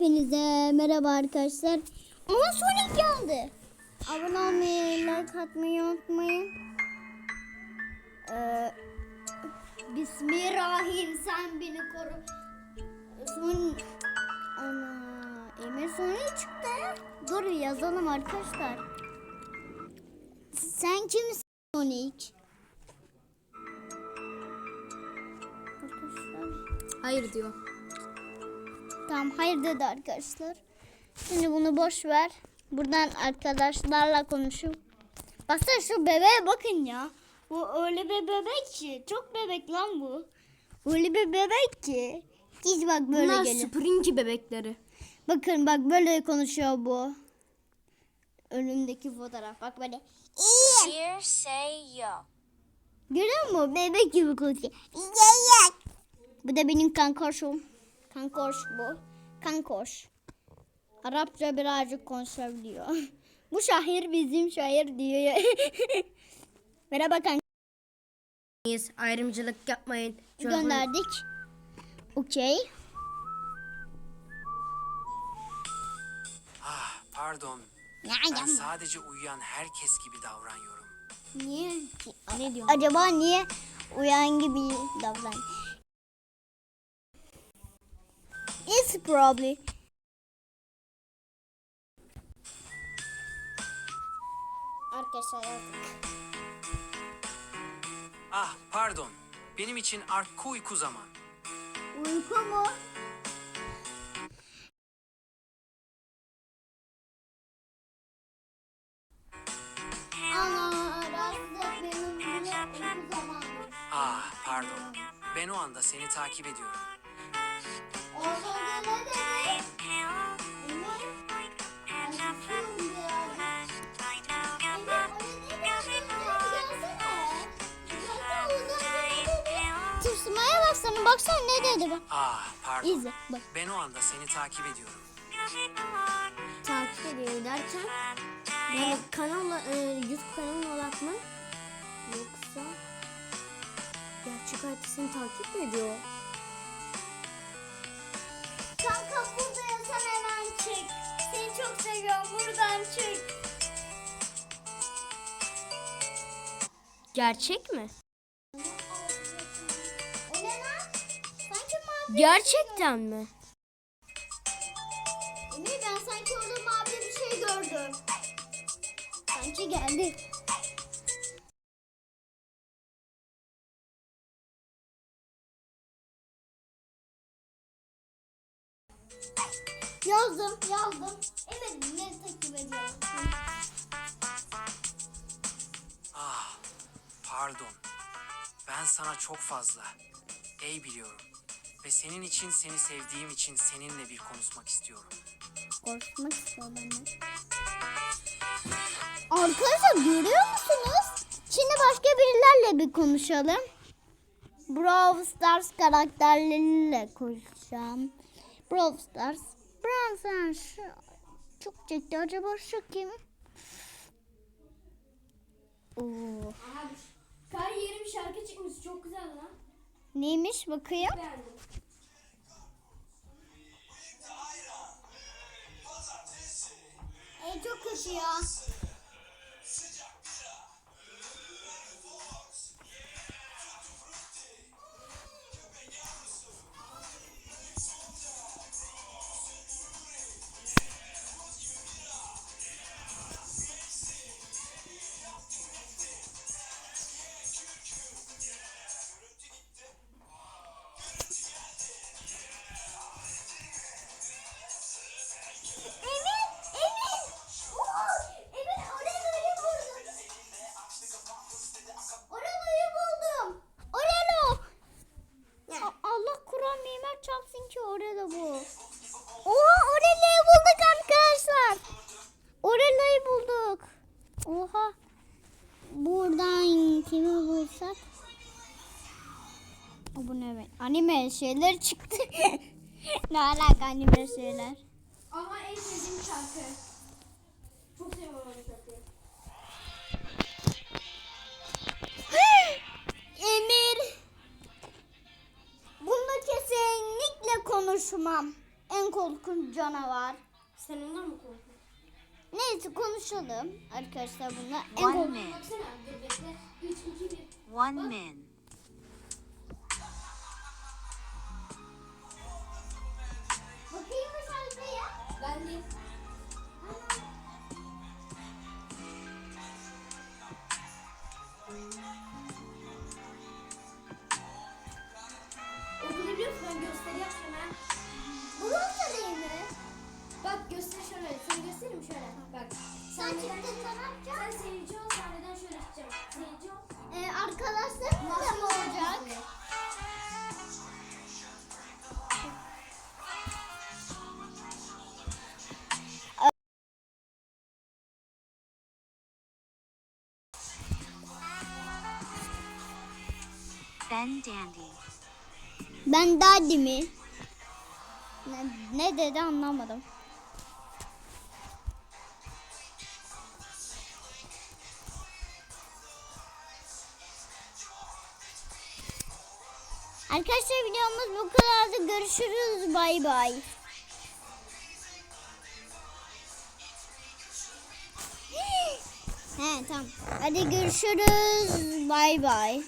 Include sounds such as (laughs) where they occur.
Hepinize merhaba arkadaşlar. Ama Sonic geldi. Abone olmayı, like atmayı unutmayın. Ee, Bismillahirrahmanirrahim sen beni koru. Son... Ana, Emir Sonic çıktı. Dur yazalım arkadaşlar. Sen kimsin Sonic? Hayır diyor. Tamam hayır dedi arkadaşlar. Şimdi bunu boş ver. Buradan arkadaşlarla konuşup. Baksana şu bebeğe bakın ya. Bu öyle bir bebek ki. Çok bebek lan bu. Öyle bir bebek ki. Hiç bak böyle Bunlar geliyor. Springy bebekleri. Bakın bak böyle konuşuyor bu. Önündeki fotoğraf bak böyle. İyi. Here say yo. Görüyor musun? Bebek gibi konuşuyor. İyi. Bu da benim kankoşum. Kankoş bu. Kankoş. Arapça birazcık konuşabiliyor. (laughs) Bu şahir bizim şair diyor. (laughs) Merhaba kanka. Ayrımcılık yapmayın. Çorba- Gönderdik. Okey. Ah pardon. Ya, Ben yapma. sadece uyuyan herkes gibi davranıyorum. Niye? Ne diyor? Acaba niye uyan gibi davran? Probably. Arkadaşlar yazdık. Ah pardon. Benim için arka uyku zaman. Uyku mu? Ana rahatsız benim bile uyku zamanı. Ah pardon. Ben o anda seni takip ediyorum. Orada bak. Ah pardon. İzle, bak. Ben o anda seni takip ediyorum. Takip ediyor derken yani kanalla e, YouTube kanalı olarak mı? Yoksa gerçek hayatta seni takip mi ediyor? Kanka buradaysan hemen çık. Seni çok seviyorum, buradan çık. Gerçek mi? Gerçekten mi? Emir ben sanki orada mavi bir şey gördüm. Sanki geldi. Yazdım, yazdım. Evet, ne takip ediyorum. Ah pardon. Ben sana çok fazla. Ey biliyorum. Ve senin için seni sevdiğim için seninle bir konuşmak istiyorum. Korkmak istiyor benden. Arkadaşlar görüyor musunuz? Şimdi başka birilerle bir konuşalım. Brawl Stars karakterleriyle konuşacağım. Brawl Stars. Brawl Stars çok çekti. Acaba şu kim? Oo. Kar yeri bir şarkı çıkmış çok güzel lan. Neymiş bakayım? Beğendim. Çok kötü ya. Orello bu. Oha Orello'yu bulduk arkadaşlar. Orello'yu bulduk. Oha. Buradan kimi bulsak? Bu ne be? Anime şeyler çıktı. (laughs) ne alaka anime şeyler? Ama en sevdiğim şarkı. Çok seviyorum konuşmam. en korkunç canavar. Sen ondan mı korktun? Neyse konuşalım arkadaşlar bunlar. En One korkunç. min. Baksana dur bekle. 3, 2, 1. One min. Bakayım mı şarkıya? Ben de. Okulu biliyor musun? Ben gösteri yapacağım ha. Bu da değil mi? Bak göster şöyle. Seni göstereyim şöyle. Bak. Sen çıktığında ne yapacaksın? Sen seyirci ol. Sahneden şöyle çıkacağım. Seyirci ol. Ee, arkadaşlarım da mı olacak? Ben Dandy. Ben daddy mi? Ne, ne dedi anlamadım. Arkadaşlar videomuz bu kadardı. Görüşürüz. Bay bay. He tamam. Hadi görüşürüz. Bay bay.